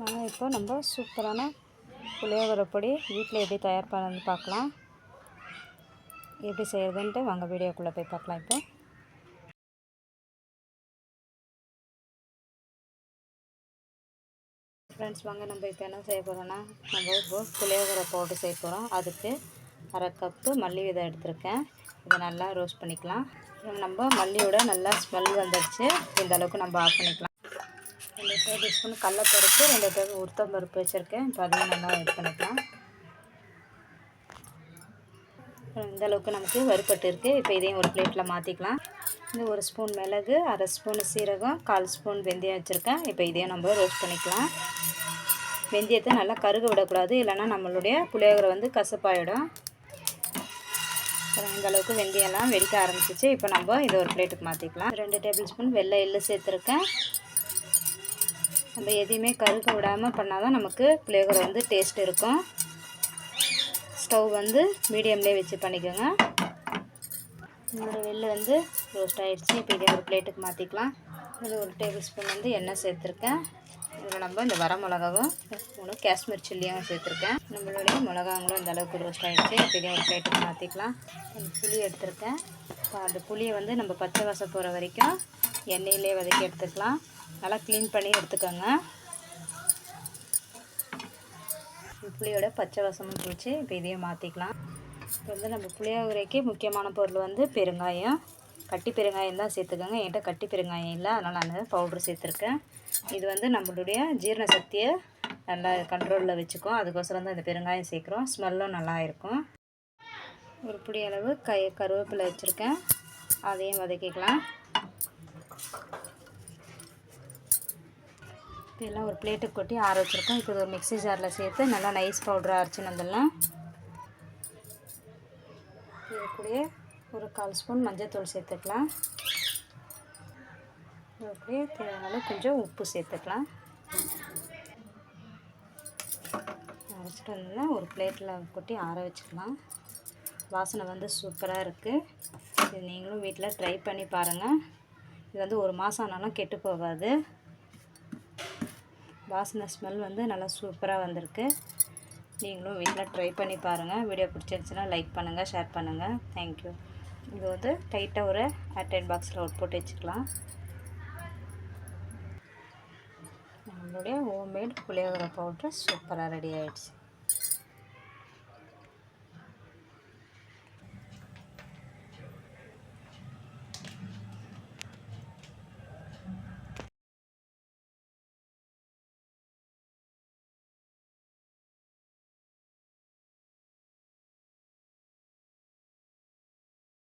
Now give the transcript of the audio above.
வாங்க இப்போ நம்ம சூப்பரான புளியோகரை பொடி வீட்டில் எப்படி தயார் பண்ணு பார்க்கலாம். எப்படி செய்கிறதுன்ட்டு வாங்க வீடியோக்குள்ளே போய் பார்க்கலாம் இப்போ. ஃப்ரெண்ட்ஸ் வாங்க நம்ம இப்போ என்ன செய்ய போகிறோன்னா நம்ம இப்போ புளியோகரை பவுடர் செய்ய போகிறோம் அதுக்கு அரை கப்பு மல்லி விதை எடுத்திருக்கேன். இதை நல்லா ரோஸ்ட் பண்ணிக்கலாம். நம்ம மல்லியோட நல்லா ஸ்மெல் வந்துடுச்சு இந்த அளவுக்கு நம்ம ஆஃப் பண்ணிக்கலாம். ரெண்டு டேபிள் ஸ்பூன் கடலப்பருப்பு ரெண்டு டேபிள் உளுத்தம் பருப்பு வச்சுருக்கேன். இப்போ அதையும் நல்லா இது பண்ணிக்கலாம். இந்த அளவுக்கு நமக்கு வறுப்பட்டு இருக்குது இப்போ இதையும் ஒரு பிளேட்டில் மாற்றிக்கலாம் இந்த ஒரு ஸ்பூன் மிளகு அரை ஸ்பூன் சீரகம் கால் ஸ்பூன் வெந்தயம் வச்சுருக்கேன். இப்போ இதையும் நம்ம ரோஸ்ட் பண்ணிக்கலாம். வெந்தயத்தை நல்லா கருக விடக்கூடாது. இல்லைன்னா நம்மளுடைய புளியோகரை வந்து கசப்பாயிடும். இந்த அளவுக்கு வெந்தயம்லாம் வெடிக்க ஆரம்பிச்சிச்சு. இப்போ நம்ம இதை ஒரு பிளேட்டுக்கு மாற்றிக்கலாம் ரெண்டு டேபிள் ஸ்பூன் வெள்ளை எள்ளு சேர்த்துருக்கேன். நம்ம எதையுமே கருக விடாமல் பண்ணால் தான் நமக்கு புளியோகரை வந்து டேஸ்ட் இருக்கும். ஸ்டவ் வந்து மீடியம்லேயே வச்சு பண்ணிக்கோங்க. என்னோடய வெளில வந்து ரோஸ்ட் ஆகிடுச்சு இப்போ இதே ஒரு பிளேட்டுக்கு மாற்றிக்கலாம் இதில் ஒரு டேபிள் ஸ்பூன் வந்து எண்ணெய் சேர்த்துருக்கேன். இதில் நம்ம இந்த வர மிளகாவும் மூணு காஷ்மீர் சில்லியும் சேர்த்துருக்கேன். நம்மளுடைய மிளகாங்களும் இந்த அளவுக்கு ரோஸ்ட் ஆகிடுச்சு இப்போ இதே ஒரு பிளேட்டுக்கு மாற்றிக்கலாம் புளி எடுத்திருக்கேன். இப்போ அந்த புளியை வந்து நம்ம பச்சை வாசம் போகிற வரைக்கும் எண்ணெயிலே வதக்கி எடுத்துக்கலாம். நல்லா க்ளீன் பண்ணி எடுத்துக்கோங்க. புளியோட பச்சை வசமும் பிடிச்சி இப்போ இதையும் மாற்றிக்கலாம் இப்போ வந்து நம்ம புளியோகரைக்கு முக்கியமான பொருள் வந்து பெருங்காயம். கட்டி பெருங்காயம் தான் சேர்த்துக்கோங்க. என்கிட்ட கட்டி பெருங்காயம் இல்லை. அதனால் நான் பவுட்ரு சேர்த்துருக்கேன். இது வந்து நம்மளுடைய ஜீரண சக்தியை நல்லா கண்ட்ரோலில் வச்சுக்கும். அதுக்கோசரம் தான் இந்த பெருங்காயம் சேர்க்குறோம். ஸ்மெல்லும் நல்லா இருக்கும். ஒரு புளி அளவு கை கருவேப்பிலை வச்சுருக்கேன். அதையும் வதக்கிக்கலாம். இப்போ எல்லாம் ஒரு பிளேட்டுக்கு கொட்டி ஆற வச்சுருக்கோம். இப்போ ஒரு மிக்ஸி ஜாரில் சேர்த்து நல்லா நைஸ் பவுடராக அரைச்சின்னு வந்துடலாம். இது கூடயே ஒரு கால் ஸ்பூன் மஞ்சள்தூள் சேர்த்துக்கலாம். இது தேவையான கொஞ்சம் உப்பு சேர்த்துக்கலாம். அரைச்சிட்டு வந்தோம்னா ஒரு பிளேட்டில் கொட்டி ஆற வச்சுக்கலாம். வாசனை வந்து சூப்பராக இருக்குது இது நீங்களும் வீட்டில் ட்ரை பண்ணி பாருங்கள் இது வந்து ஒரு மாதம் ஆனாலும் கெட்டு போகாது. வாசனை ஸ்மெல் வந்து நல்லா சூப்பராக வந்திருக்கு. நீங்களும் வீட்டில் ட்ரை பண்ணி பாருங்கள் வீடியோ பிடிச்சிருந்துச்சுன்னா லைக் பண்ணுங்கள் ஷேர் பண்ணுங்கள் தேங்க்யூ இது வந்து டைட்டாக ஒரு ஏர்டைட் பாக்ஸில் அவுட் போட்டு வச்சுக்கலாம். நம்மளுடைய ஹோம்மேட் புளியோகரை பவுட்ரு சூப்பராக ரெடி ஆகிடுச்சு